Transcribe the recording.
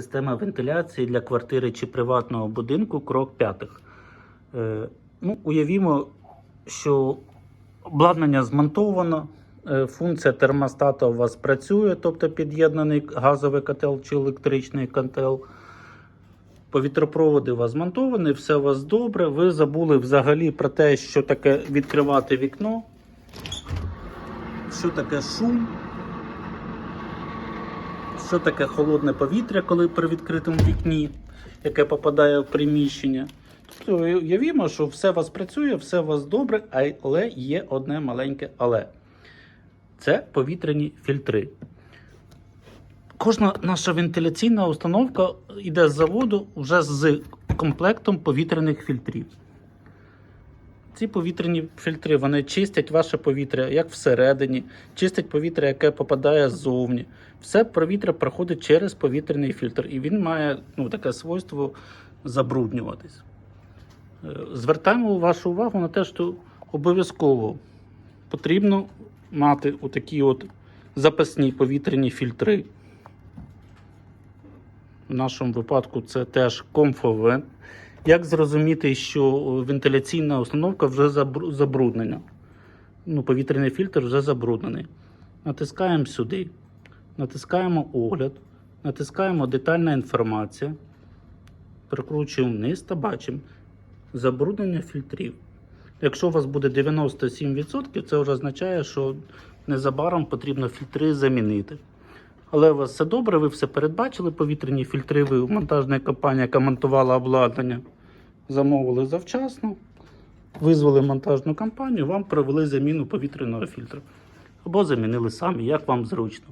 Система вентиляції для квартири чи приватного будинку крок п'ятих. Е, ну, уявімо, що обладнання змонтовано, е, функція термостата у вас працює, тобто під'єднаний газовий котел чи електричний котел. Повітропроводи у вас змонтовані, все у вас добре. Ви забули взагалі про те, що таке відкривати вікно, що таке шум, що таке холодне повітря, коли при відкритому вікні, яке попадає в приміщення. Тобто уявімо, що все у вас працює, все у вас добре, але є одне маленьке але. Це повітряні фільтри. Кожна наша вентиляційна установка йде з заводу вже з комплектом повітряних фільтрів. Ці повітряні фільтри вони чистять ваше повітря як всередині, чистять повітря, яке попадає ззовні. Все повітря проходить через повітряний фільтр, і він має ну, таке свойство забруднюватись. Е, Звертаємо вашу увагу на те, що обов'язково потрібно мати отакі от запасні повітряні фільтри. В нашому випадку це теж комфовент. Як зрозуміти, що вентиляційна установка вже забруднена? Ну, повітряний фільтр вже забруднений. Натискаємо сюди, натискаємо огляд, натискаємо детальна інформація, прикручуємо вниз та бачимо забруднення фільтрів. Якщо у вас буде 97%, це вже означає, що незабаром потрібно фільтри замінити. Але у вас все добре, ви все передбачили, повітряні фільтри, ви монтажна компанія, яка монтувала обладнання, замовили завчасно, визвали монтажну компанію, вам провели заміну повітряного фільтру. Або замінили самі, як вам зручно.